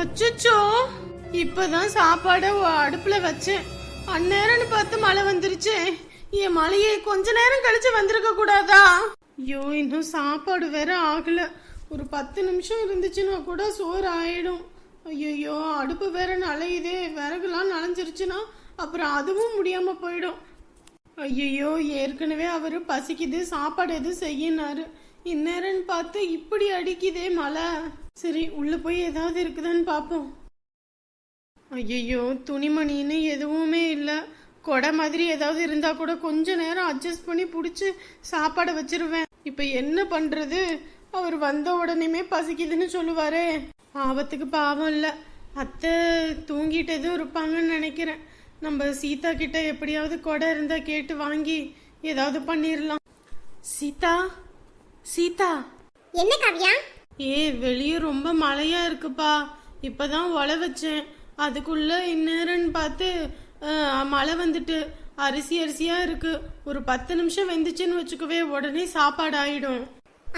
அச்சச்சோ இப்பதான் சாப்பாட அடுப்புல வச்சேன். அந்நேரம்னு பார்த்து மழை வந்துருச்சு. என் மழையே கொஞ்ச நேரம் கழிச்சு வந்திருக்க கூடாதா? ஐயோ இன்னும் சாப்பாடு வேற ஆகல. ஒரு பத்து நிமிஷம் இருந்துச்சுன்னா கூட சோறு ஆயிடும் ஐயோ அடுப்பு வேற நலையுதே விறகுலாம் நனைஞ்சிருச்சுன்னா அப்புறம் அதுவும் முடியாம போயிடும். ஐயோ ஏற்கனவே அவர் பசிக்குது சாப்பாடு எதுவும் செய்யினாரு. இந்நேரம்னு பார்த்து இப்படி அடிக்குதே மழை. சரி உள்ள போய் ஏதாவது இருக்குதான்னு பார்ப்போம் ஐயோ துணிமணின்னு எதுவுமே இல்லை. கொடை மாதிரி ஏதாவது இருந்தா கூட கொஞ்ச நேரம் அட்ஜஸ்ட் பண்ணி பிடிச்சி சாப்பாடை வச்சிருவேன். இப்போ என்ன பண்றது? அவர் வந்த உடனேமே பசிக்குதுன்னு சொல்லுவாரே. ஆபத்துக்கு பாவம் இல்லை. அத்தை தூங்கிட்டு எதுவும் இருப்பாங்கன்னு நினைக்கிறேன். நம்ம சீதா கிட்ட எப்படியாவது கொடை இருந்தா கேட்டு வாங்கி ஏதாவது பண்ணிடலாம் சீதா? சீதா? என்ன காவியா? ஏ வெளியே ரொம்ப மழையா இருக்குப்பா. இப்பதான் ஒல வச்சேன். அதுக்குள்ள இந்நேரம்னு பார்த்து மழை வந்துட்டு. அரிசி அரிசியா இருக்கு. ஒரு பத்து நிமிஷம் வெந்துச்சுன்னு வச்சுக்கவே உடனே சாப்பாடு ஆயிடும்.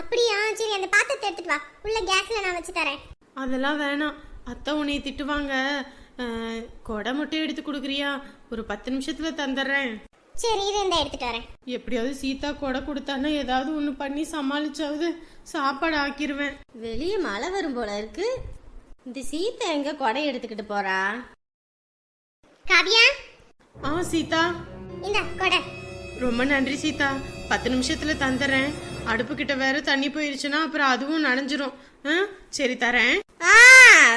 அப்படியா? சரி அந்த பாத்திரத்தை எடுத்துட்டு வா. உள்ள கேஸ்ல நான் வச்சு தரேன். அதெல்லாம் வேணாம். அத்தை உன்னை திட்டுவாங்க. கொடை மட்டும் எடுத்து கொடுக்குறியா? ஒரு பத்து நிமிஷத்துல தந்துடுறேன். சரி இதை இந்த எடுத்துட்டு வரேன். எப்படியாவது சீதா கொடை கொடுத்தான்னா ஏதாவது ஒன்று பண்ணி சமாளிச்சாவது சாப்பாடு ஆக்கிருவேன். வெளியே மழை வரும் போல இருக்கு. இந்த சீத்தை எங்க கொடை எடுத்துக்கிட்டு போறா? காவியா? ஆ சீதா. இந்த கொடை. ரொம்ப நன்றி சீதா. பத்து நிமிஷத்துல தந்துடுறேன் அடுப்பு கிட்ட வேற தண்ணி போயிருச்சுன்னா அப்புறம் அதுவும் நனைஞ்சிரும். ஆ, சரி தரேன். ஆ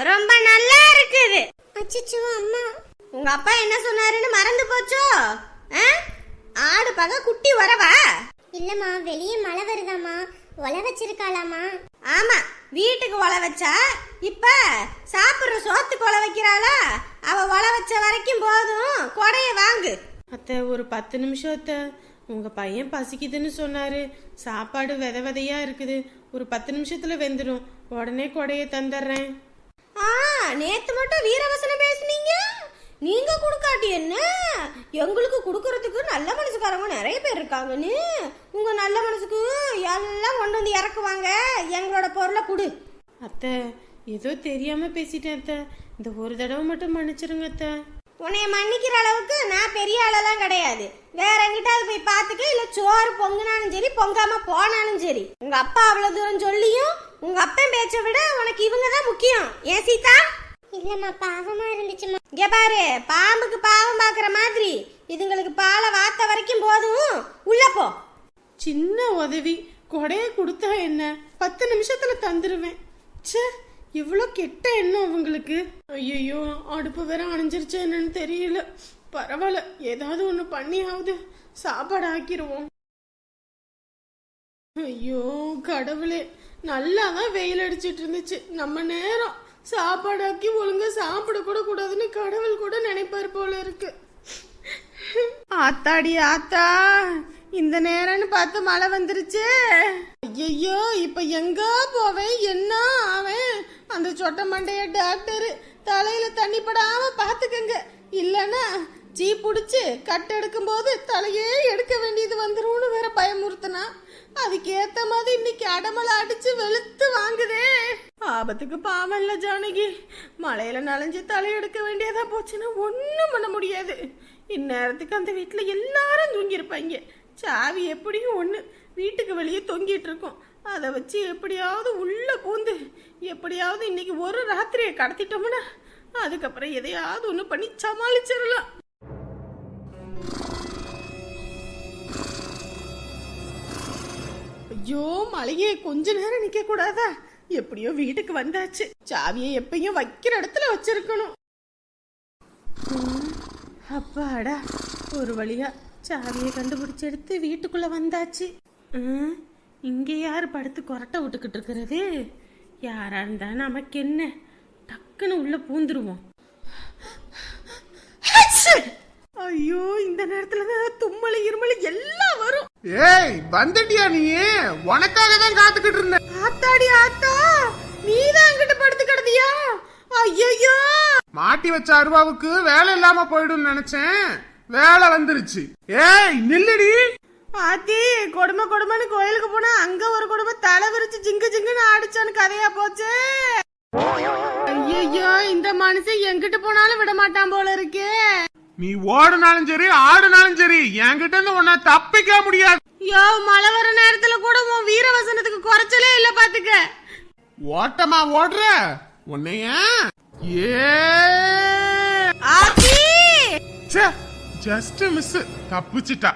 ரொம்ப நல்லா இருக்குது. அச்சச்சோ அம்மா. உங்க அப்பா என்ன சொன்னாருன்னு மறந்து போச்சோ? பக குட்டி வரவா? இல்லம்மா வெளியே மழை வருதாம்மா. ஒல வச்சிருக்காளாமா ஆமா வீட்டுக்கு ஒல வச்சா இப்ப சாப்பிடுற சோத்துக்கு ஒல வைக்கிறாளா? அவ ஒல வச்ச வரைக்கும் போதும். கொடைய வாங்கு. அத்தை ஒரு பத்து நிமிஷம் அத்தை. உங்க பையன் பசிக்குதுன்னு சொன்னாரு. சாப்பாடு வித விதையா இருக்குது. ஒரு பத்து நிமிஷத்துல வெந்துடும் உடனே கொடைய தந்துடுறேன். ஆ நேத்து மட்டும் வீரவசனம் பேசுனீங்க? நீங்க கொடுக்காட்டி என்ன? எங்களுக்கு கொடுக்கறதுக்கு நல்ல மனசுக்காரங்க நிறைய பேர் இருக்காங்கன்னு. உங்க நல்ல மனசுக்கு எல்லாம் கொண்டு வந்து இறக்குவாங்க. எங்களோட பொருளை கொடு. அத்தை ஏதோ தெரியாம பேசிட்டேன் அத்தை. இந்த ஒரு தடவை மட்டும் மன்னிச்சிருங்க அத்தை. உன்னைய மன்னிக்கிற அளவுக்கு நான் பெரிய ஆளெல்லாம் கிடையாது. வேற எங்கிட்டாவது போய் பார்த்துக்க இல்ல சோறு பொங்குனாலும் சரி பொங்காம போனாலும் சரி. உங்க அப்பா அவ்வளவு தூரம் சொல்லியும் உங்க அப்பன் பேச்சை விட உனக்கு இவங்க தான் முக்கியம். ஏன் சீதா? இல்லம்மா பாவமா இருந்துச்சுமா இங்க பாரு பாம்புக்கு பாவம் பாக்குற மாதிரி. இதுங்களுக்கு பாலை வாத்த வரைக்கும் போதும். உள்ள போ. சின்ன உதவி. கொடைய கொடுத்தா என்ன? பத்து நிமிஷத்துல தந்துருவேன். ச்சே இவ்வளோ கெட்ட எண்ணம் அவங்களுக்கு ஐயோ அடுப்பு வேற அணைஞ்சிருச்சு என்னன்னு தெரியல. பரவாயில்ல ஏதாவது ஒன்று பண்ணியாவது சாப்பாடு ஆக்கிருவோம் ஐயோ கடவுளே. நல்லா தான் வெயில் அடிச்சிட்டு இருந்துச்சு. நம்ம நேரம். சாப்பாடாக்கி ஒழுங்காக ஒழுங்கா சாப்பிட கூட கூடாதுன்னு கடவுள் கூட நினைப்பார் போல இருக்கு. ஆத்தாடி ஆத்தா இந்த நேரம்னு பார்த்து மழை வந்துருச்சு. ஐயோ இப்ப எங்க போவேன் என்ன ஆவேன்? அந்த சொட்ட மண்டைய டாக்டர் தலையில தண்ணி படாம பாத்துக்கங்க இல்லனா ஜீ புடிச்சு கட் எடுக்கும் போது தலையே எடுக்க வேண்டியது வந்துரும்னு வேற பயமுறுத்தினா. அதுக்கு ஏத்த மாதிரி இன்னைக்கு அடமலை அடிச்சு வெளுத்து வாங்குதே. ஆபத்துக்கு பாவம் இல்ல ஜானகி. மழையில நனைஞ்சு தலையெடுக்க வேண்டியதா போச்சுன்னா ஒண்ணும் பண்ண முடியாது. இந்நேரத்துக்கு அந்த வீட்டுல எல்லாரும் தூங்கியிருப்பாங்க. சாவி எப்படியும் ஒண்ணு. வீட்டுக்கு வெளியே தொங்கிட்டு இருக்கோம். அதை வச்சு எப்படியாவது உள்ள பூந்து எப்படியாவது இன்னைக்கு ஒரு ராத்திரியை கடத்திட்டோம்னா அதுக்கப்புறம் எதையாவது ஒன்று பண்ணி சமாளிச்சிடலாம். ஐயோ மழையே கொஞ்ச நேரம் நிக்க கூடாதா எப்படியோ வீட்டுக்கு வந்தாச்சு. சாவியை எப்பயும் வைக்கிற இடத்துல வச்சிருக்கணும். ம், அப்பாடா ஒரு வழியா சாவியை கண்டுபிடிச்சு எடுத்து வீட்டுக்குள்ள வந்தாச்சு. ம், யார் படுத்து கொரட்டை விட்டுக்கிட்டு இருக்கிறது? யாரா இருந்தா நமக்கு என்ன டக்குன்னு உள்ள பூந்துருவோம். ஐயோ இந்த நேரத்துல தான் தும்மல் இருமல் எல்லாம் வரும். ஏய் வந்துட்டியா நீ? உனக்காக தான் காத்துக்கிட்டு இருந்தேன். ஆத்தாடி ஆத்தா நீதான் அங்கிட்டு படுத்து கிடந்தியா? ஐயோ மாட்டி வச்ச அருவாவுக்கு வேலை இல்லாம போயிடும் நினைச்சேன். வேலை வந்துருச்சு. ஏய் நில்லுடி. ஆத்தி கொடுமை கொடுமைன்னு கோயிலுக்கு போனா அங்க ஒரு கொடுமை தலை விரிச்சு ஜிங்கு ஜிங்குன்னு ஆடிச்சான்னு கதையா போச்சு. ஐயோ மனுஷன் எங்கிட்டு போனாலும் விட மாட்டான் போல இருக்கே. நீ ஓடுனாலும் சரி ஆடுனாலும் சரி என்கிட்ட இருந்து உன்னை தப்பிக்க முடியாது. யோ மழை வர நேரத்துல கூட உன் வீரவசனத்துக்கு குறைச்சலே இல்ல பாத்துக்க. ஓட்டமா ஓடுற? உன்னைய? ஏ. ஆச்சி ஜஸ்ட் மிஸ் தப்பிச்சிட்டா.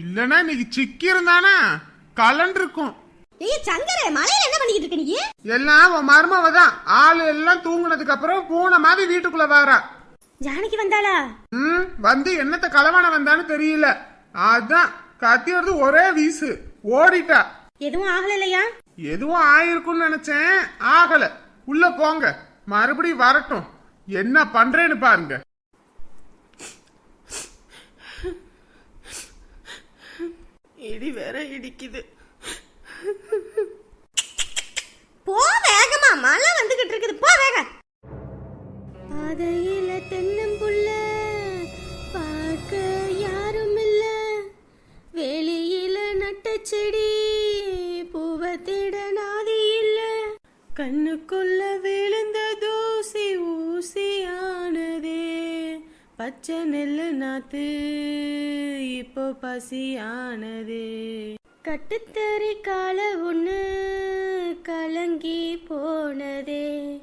இல்லனா இன்னைக்கு சிக்கி இருந்தானா கலண்டிருக்கும். ஏய் சங்கரே மலையில என்ன பண்ணிக்கிட்டு இருக்க நீ? எல்லாம் உன் மருமவ தான். ஆளு எல்லாம் தூங்குனதுக்கு அப்புறம் பூனை மாதிரி வீட்டுக்குள்ள வர. ஜானகி வந்தாளா? ம் வந்து என்னத்த களவான வந்தான்னு தெரியல. அதான் கத்தி எடுத்து ஒரே வீசு. ஓடிட்டா. எதுவும் ஆகல இல்லையா எதுவும் ஆயிருக்கும்னு நினைச்சேன். ஆகல. உள்ள போங்க. மறுபடியும் வரட்டும். என்ன பண்றேன்னு பாருங்க. இடி வேற இடிக்குது. போ வேகமா. மழை வந்துகிட்டு இருக்குது. போ வேக. பாதையில தென்னம்புள்ள பார்க்க யாரும் இல்ல வெளியில நட்ட செடி பூவை தேட நாதி இல்ல. கண்ணுக்குள்ள விழுந்த தூசி ஊசியானதே. பச்சை நெல்லு நாத்து இப்போ பசியானதே. கட்டுத்தறி கால ஒன்று கலங்கி போனதே.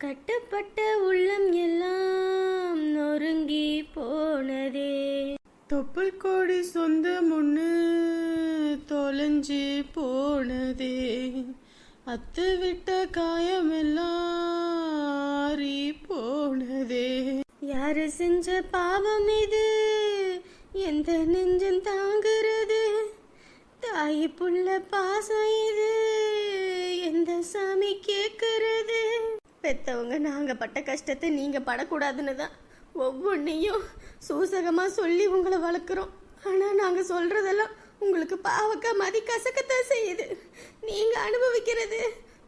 கட்டுப்பட்ட உள்ளம் எல்லாம் நொறுங்கி போனதே. தொப்புள் கோடி சொந்த முன்னு தொலைஞ்சு போனதே. அத்து விட்ட காயமெல்லாம் ஆறி போனதே. யாரு செஞ்ச பாவம் இது? எந்த நெஞ்சம் தாங்குறது? தாய் புள்ள பாசம் இது? எந்த சாமி கேக்குறது? பெத்தவங்க நாங்கள் பட்ட கஷ்டத்தை நீங்கள் படக்கூடாதுன்னு தான் ஒவ்வொன்றையும் சூசகமாக சொல்லி உங்களை வளர்க்குறோம். ஆனால் நாங்கள் சொல்கிறதெல்லாம் உங்களுக்கு பாவக்கா மதி கசக்கத்தான் செய்யுது. நீங்கள் அனுபவிக்கிறது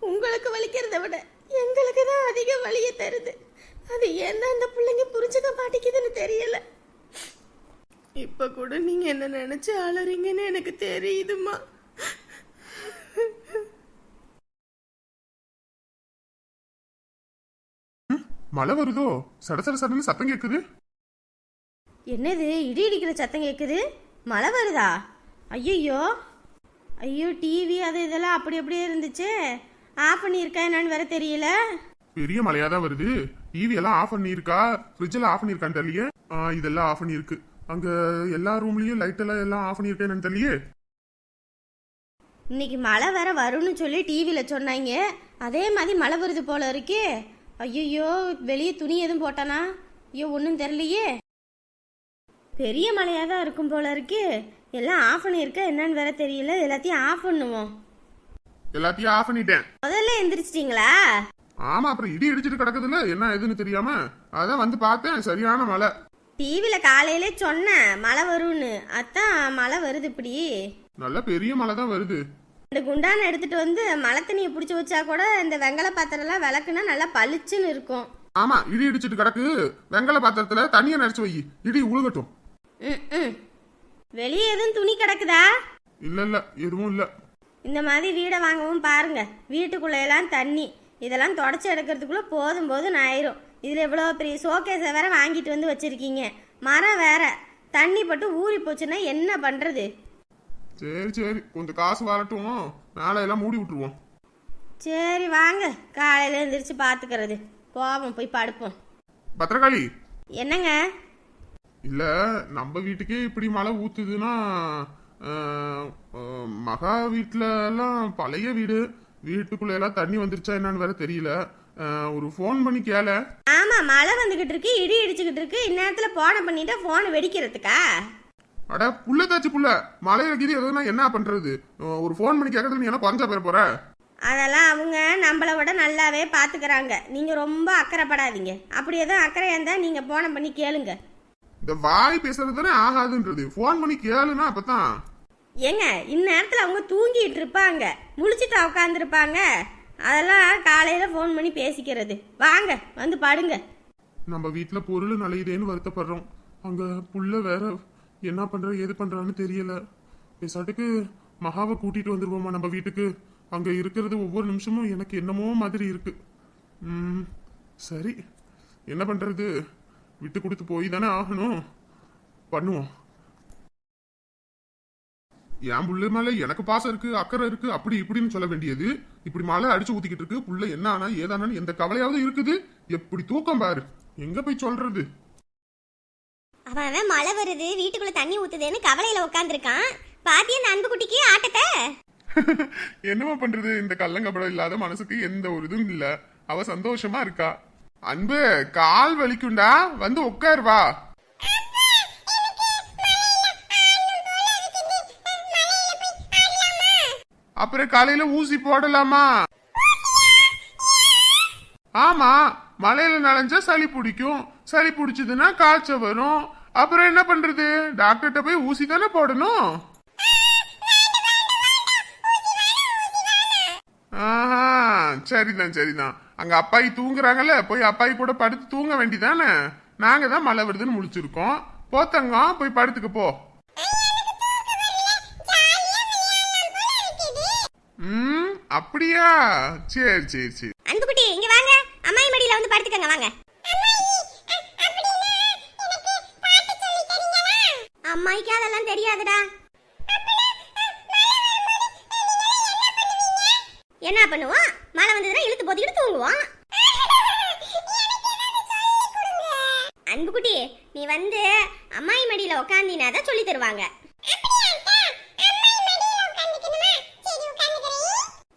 உங்களுக்கு வலிக்கிறத விட எங்களுக்கு தான் அதிக வலியை தருது. அது ஏன்னா அந்த பிள்ளைங்க புரிஞ்சுக்க மாட்டேங்குதுன்னு தெரியல. இப்போ கூட நீங்கள் என்ன நினச்சி அலறீங்கன்னு எனக்கு தெரியுதுமா மழை வருதோ? சட சட சடன்னு சத்தம் கேக்குது. என்னது? இடி இடிக்கிற சத்தம் கேட்குது மழை வருதா? ஐயோ ஐயோ டிவி அது இதெல்லாம் அப்படி அப்படியே இருந்துச்சே. ஆஃப் பண்ணியிருக்கா என்னன்னு வேற தெரியல. பெரிய மழையா தான் வருது. டிவி எல்லாம் ஆஃப் பண்ணியிருக்கா? ஃப்ரிட்ஜ் எல்லாம் ஆஃப் பண்ணியிருக்கான்னு தெரியலையே. ஆ, இதெல்லாம் ஆஃப் பண்ணியிருக்கு. அங்க எல்லா ரூம்லயும் லைட் எல்லாம் எல்லாம் ஆஃப் பண்ணியிருக்கேன்னு தெரியலையே. இன்னைக்கு மழை வேற வரும்னு சொல்லி டிவியில் சொன்னாங்க. அதே மாதிரி மழை வருது போல இருக்கே. ஐயோ வெளியே துணி எதுவும் போட்டானா? ஐயோ ஒன்றும் தெரியலையே. பெரிய மழையாக தான் இருக்கும் போல இருக்கு. எல்லாம் ஆஃப் பண்ணியிருக்க என்னன்னு வேற தெரியல. எல்லாத்தையும் ஆஃப் பண்ணுவோம். எல்லாத்தையும் ஆஃப் பண்ணிட்டேன். முதல்ல எந்திரிச்சிட்டிங்களா? ஆமா அப்புறம் இடி இடிச்சிட்டு கிடக்குதுல்ல என்ன எதுன்னு தெரியாம அதான் வந்து பார்த்தேன் சரியான மழை. டிவியில் காலையிலே சொன்னேன் மழை வரும்னு. அதான் மழை வருது இப்படி. நல்ல பெரிய மழை தான் வருது. இந்த குண்டான எடுத்துட்டு வந்து மழை தண்ணியை பிடிச்சி வச்சா கூட இந்த வெங்கல பாத்திரம்லாம் விளக்குனா நல்லா பளிச்சுன்னு இருக்கும். ஆமா இடி இடிச்சிட்டு கிடக்கு. வெங்கல பாத்திரத்துல தண்ணியை நினைச்சு வை. இடி உழுகட்டும். வெளியே எதுவும் துணி கிடக்குதா? இல்ல இல்ல எதுவும் இல்ல. இந்த மாதிரி வீடை வாங்கவும் பாருங்க. வீட்டுக்குள்ள எல்லாம் தண்ணி. இதெல்லாம் தொடச்சி எடுக்கிறதுக்குள்ள போதும் போதும் ஆயிரும். இதில் இவ்வளோ பெரிய ஷோகேஸை வேற வாங்கிட்டு வந்து வச்சிருக்கீங்க. மரம் வேற. தண்ணி பட்டு ஊறி போச்சுன்னா என்ன பண்றது? சரி சரி. கொஞ்சம் காசு வரட்டும். எல்லாம் மூடி விட்டுருவோம். சரி வாங்க. காலையில எந்திரிச்சு பார்த்துக்கிறது போவோம் போய் படுப்போம். பத்திரகாளி. என்னங்க? இல்ல நம்ம வீட்டுக்கே இப்படி மழை ஊத்துதுன்னா மகா வீட்டுல எல்லாம் பழைய வீடு. வீட்டுக்குள்ள எல்லாம் தண்ணி வந்துருச்சா என்னன்னு வேற தெரியல. ஒரு ஃபோன் பண்ணி கேள. ஆமா மழை வந்துகிட்டு இருக்கு இடி இடிச்சுக்கிட்டு இருக்கு. இந்நேரத்துல போனை பண்ணிட்டா போனை வெடிக்கிறதுக்கா? அட புள்ள தாச்சு புள்ள மழை இருக்குது எதுனா என்ன பண்றது? ஒரு ஃபோன் பண்ணி கேட்கறது நீ என்ன குறைஞ்சா பேர போற? அதெல்லாம் அவங்க நம்மளை விட நல்லாவே பாத்துக்கறாங்க. நீங்க ரொம்ப அக்கறைப்படாதீங்க. அப்படி எதுவும் அக்கறையா இருந்தா நீங்க போனை பண்ணி கேளுங்க. இந்த வாய் பேசுறது தானே ஆகாதுன்றது. ஃபோன் பண்ணி கேளுனா அப்பதான் ஏங்க இந்நேரத்துல அவங்க தூங்கிட்டு இருப்பாங்க. முழிச்சிட்டு உட்காந்துருப்பாங்க அதெல்லாம் காலையில ஃபோன் பண்ணி பேசிக்கிறது. வாங்க வந்து படுங்க. நம்ம வீட்ல பொருள் நலையுதேன்னு வருத்தப்படுறோம். அங்க புள்ள வேற என்ன பண்ற ஏது பண்றான்னு தெரியல. பேசாட்டுக்கு மகாவை கூட்டிட்டு வந்துருவோமா நம்ம வீட்டுக்கு? அங்க இருக்கிறது ஒவ்வொரு நிமிஷமும் எனக்கு என்னமோ மாதிரி இருக்கு. ம் சரி. என்ன பண்றது? விட்டு கொடுத்து போய் தானே ஆகணும். பண்ணுவோம். என் புள்ள மேல எனக்கு பாசம் இருக்கு அக்கறை இருக்கு அப்படி இப்படின்னு சொல்ல வேண்டியது. இப்படி மழை அடிச்சு ஊத்திக்கிட்டு இருக்கு புள்ள என்ன ஆனா ஏதானான்னு எந்த கவலையாவது இருக்குது? எப்படி தூக்கம் பாரு. எங்க போய் சொல்றது? அவன் அவன் மழை வருது வீட்டுக்குள்ள தண்ணி ஊத்துதுன்னு கவலையில உட்காந்துருக்கான் பாத்தியா அந்த அன்பு குட்டிக்கு ஆட்டத்தை? என்னமா பண்றது? இந்த கள்ளங்கப்படம் இல்லாத மனசுக்கு எந்த ஒரு இதுவும் இல்ல. அவ சந்தோஷமா இருக்கா. அன்பு கால் வலிக்குண்டா வந்து உட்கார் வா. அப்புறம் காலையில ஊசி போடலாமா? ஆமா மலையில நனைஞ்சா சளி பிடிக்கும். சளி பிடிச்சதுன்னா காய்ச்சல் வரும். அப்புறம் என்ன பண்றது? டாக்டர்கிட்ட போய் ஊசி தானே போடணும்? ஆஹா சரிதான் சரிதான். அங்க அப்பாயி தூங்குறாங்கல்ல போய் அப்பாயி கூட படுத்து தூங்க வேண்டிதானே? நாங்க தான் மழை வருதுன்னு முழிச்சிருக்கோம். போத்தங்க போய் படுத்துக்க போ. ம் அப்படியா? சரி சரி சரி. அன்புக்குட்டி இங்க வாங்க. அம்மாயி மடியில வந்து படுத்துக்கங்க வாங்க. அம்மாய்க்கு அதெல்லாம் தெரியாதுடா. என்ன பண்ணுவோம் மழை வந்ததுன்னா இழுத்து போத்திக்கிட்டு தூங்குவோம் அன்புக்குட்டி நீ வந்து அம்மாயி மடியில உக்காந்தினா தான் சொல்லி தருவாங்க.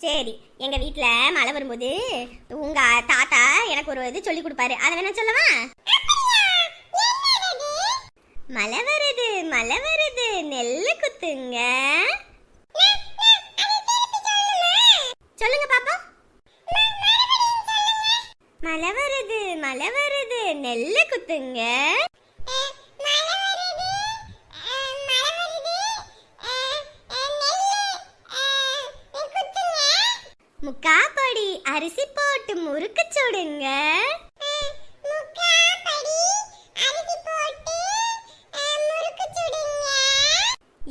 சரி எங்க வீட்டுல மழை வரும்போது உங்க தாத்தா எனக்கு ஒரு இது சொல்லி கொடுப்பாரு. அதை வேணா சொல்லவா? மழை வருது மழை வருது. நெல்லு குத்துங்க. சொல்லுங்க பாப்பா மழை வருது மழை வருது. நெல்லு குத்துங்க. முக்காப்படி அரிசி போட்டு முறுக்கு சுடுங்க.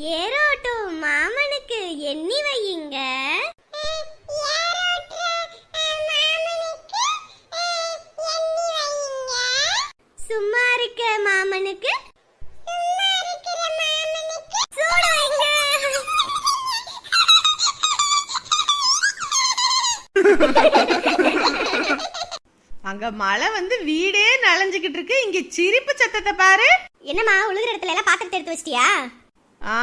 ஏரோட்டும் மாமனுக்கு எண்ணி வையுங்க. சும்மா இருக்க மாமனுக்கு? அங்க மழை வந்து வீடே நனைஞ்சுக்கிட்டு இருக்கு. இங்க சிரிப்பு சத்தத்தை பாரு. என்னம்மா உழுகுற இடத்துல எல்லாம் பாத்திரத்தை எடுத்து வச்சிட்டியா? ஆ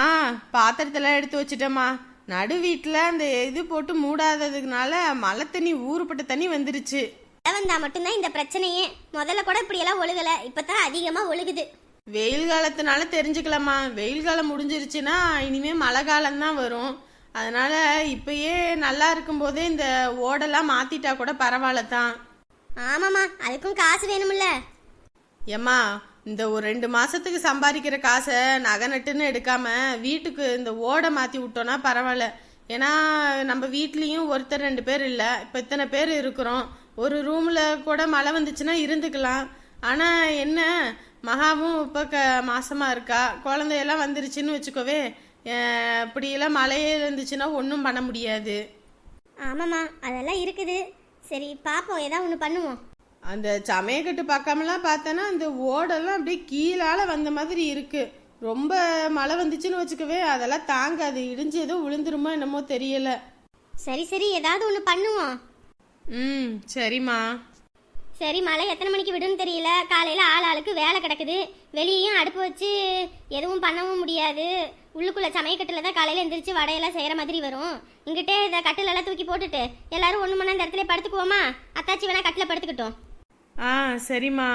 பாத்திரத்தெல்லாம் எடுத்து வச்சுட்டேம்மா. நடு வீட்டில் அந்த இது போட்டு மூடாததுனால மழை தண்ணி ஊறுப்பட்ட தண்ணி வந்துருச்சு. வந்தா மட்டும்தான் இந்த பிரச்சனையே. முதல்ல கூட இப்படி எல்லாம் ஒழுகல. இப்பதான் அதிகமா ஒழுகுது. வெயில் காலத்தினால தெரிஞ்சுக்கலாமா வெயில் காலம் முடிஞ்சிருச்சுன்னா இனிமே மழை காலம்தான் வரும். அதனால இப்பயே நல்லா இருக்கும்போதே இந்த ஓடெல்லாம் மாத்திட்டா கூட பரவாயில்ல தான். ஆமாமா அதுக்கும் காசு வேணும்ல. ஏம்மா இந்த ஒரு ரெண்டு மாசத்துக்கு சம்பாதிக்கிற காசை நகை நட்டுன்னு எடுக்காம வீட்டுக்கு இந்த ஓடை மாத்தி விட்டோம்னா பரவாயில்ல. ஏன்னா நம்ம வீட்லயும் ஒருத்தர் ரெண்டு பேர் இல்ல. இப்ப இத்தனை பேர் இருக்கிறோம். ஒரு ரூம்ல கூட மழை வந்துச்சுன்னா இருந்துக்கலாம். ஆனா என்ன? மகாவும் இப்ப க மாசமா இருக்கா? குழந்தையெல்லாம் வந்துருச்சுன்னு வச்சுக்கோவே இப்படியெல்லாம் மழையே இருந்துச்சுன்னா ஒன்றும் பண்ண முடியாது. ஆமாமா அதெல்லாம் இருக்குது. சரி பாப்போம். ஏதாவது ஒன்று பண்ணுவோம். அந்த சமயக்கட்டு பக்கமெல்லாம் பார்த்தோன்னா அந்த ஓடெல்லாம் அப்படியே கீழால வந்த மாதிரி இருக்கு. ரொம்ப மழை வந்துச்சுன்னு வச்சுக்கவே அதெல்லாம் தாங்காது. இடிஞ்சு ஏதோ விழுந்துருமோ என்னமோ தெரியல. சரி சரி. ஏதாவது ஒன்று பண்ணுவோம். ம் சரிம்மா. சரி மழை எத்தனை மணிக்கு விடுன்னு தெரியல. காலையில் ஆள் ஆளுக்கு வேலை கிடக்குது. வெளியேயும் அடுப்பு வச்சு எதுவும் பண்ணவும் முடியாது. உள்ளுக்குள்ள சமயக்கட்டில் தான் காலையில் எந்திரிச்சு வடையெல்லாம் செய்கிற மாதிரி வரும். இங்கிட்டே இதை கட்டிலெல்லாம் தூக்கி போட்டுட்டு எல்லாரும் ஒன்று மணி அந்த இடத்துல படுத்துக்குவோமா? அத்தாச்சி வேணா கட்டில் படுத்துக்கிட்டோம். ஆ சரிம்மா.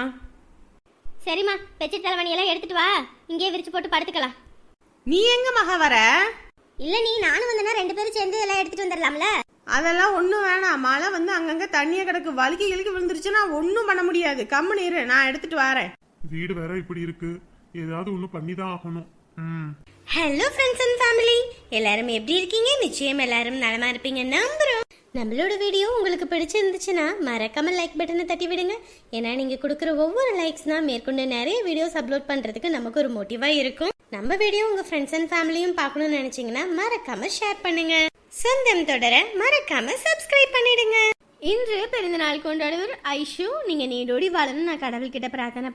சரிம்மா பெச்சு தலைவணியெல்லாம் எடுத்துட்டு வா. இங்கேயே விரிச்சு போட்டு படுத்துக்கலாம். நீ எங்க மகா வர? இல்லை நீ நானும் வந்தேன்னா ரெண்டு பேரும் சேர்ந்து எல்லாம் எடுத்துட்டு வந்துடலாம்ல அதெல்லாம் ஒன்றும் வேணாம். மழை வந்து அங்கங்கே தண்ணியை கிடக்கு. வலிக்கு கிழக்கு விழுந்துருச்சுன்னா ஒன்றும் பண்ண முடியாது. கம்முன்னு இரு நான் எடுத்துட்டு வரேன். வீடு வேற இப்படி இருக்கு. ஏதாவது ஒண்ணு பண்ணி தான் ஆகணும். ம். ஹலோ ஃப்ரெண்ட்ஸ் அண்ட் ஃபேமிலி எல்லாரும் எப்படி இருக்கீங்க? நிச்சயம் எல்லாரும் நலமா இருப்பீங்க. நம்புறோம் நம்மளோட வீடியோ உங்களுக்கு பிடிச்சிருந்துச்சுன்னா மறக்காம லைக் பட்டனை தட்டி விடுங்க. ஏன்னா நீங்கள் கொடுக்குற ஒவ்வொரு லைக்ஸ் தான் மேற்கொண்டு நிறைய வீடியோஸ் அப்லோட் பண்ணுறதுக்கு நமக்கு ஒரு மோட்டிவாக இருக்கும். நம்ம வீடியோ உங்கள் ஃப்ரெண்ட்ஸ் அண்ட் ஃபேமிலியும் பார்க்கணும்னு நினச்சிங்கன்னா மறக்காம ஷேர் பண்ணுங்க. சொந்தம் தொடர மறக்காம சப்ஸ்கிரைப் பண்ணிடுங்க. இன்று பிறந்த நாள் கொண்டாடுவர் ஐஷு. நீங்கள் நீடோடி வாழணும் நான் கடவுள்கிட்ட பிரார்த்தனை பண்ணி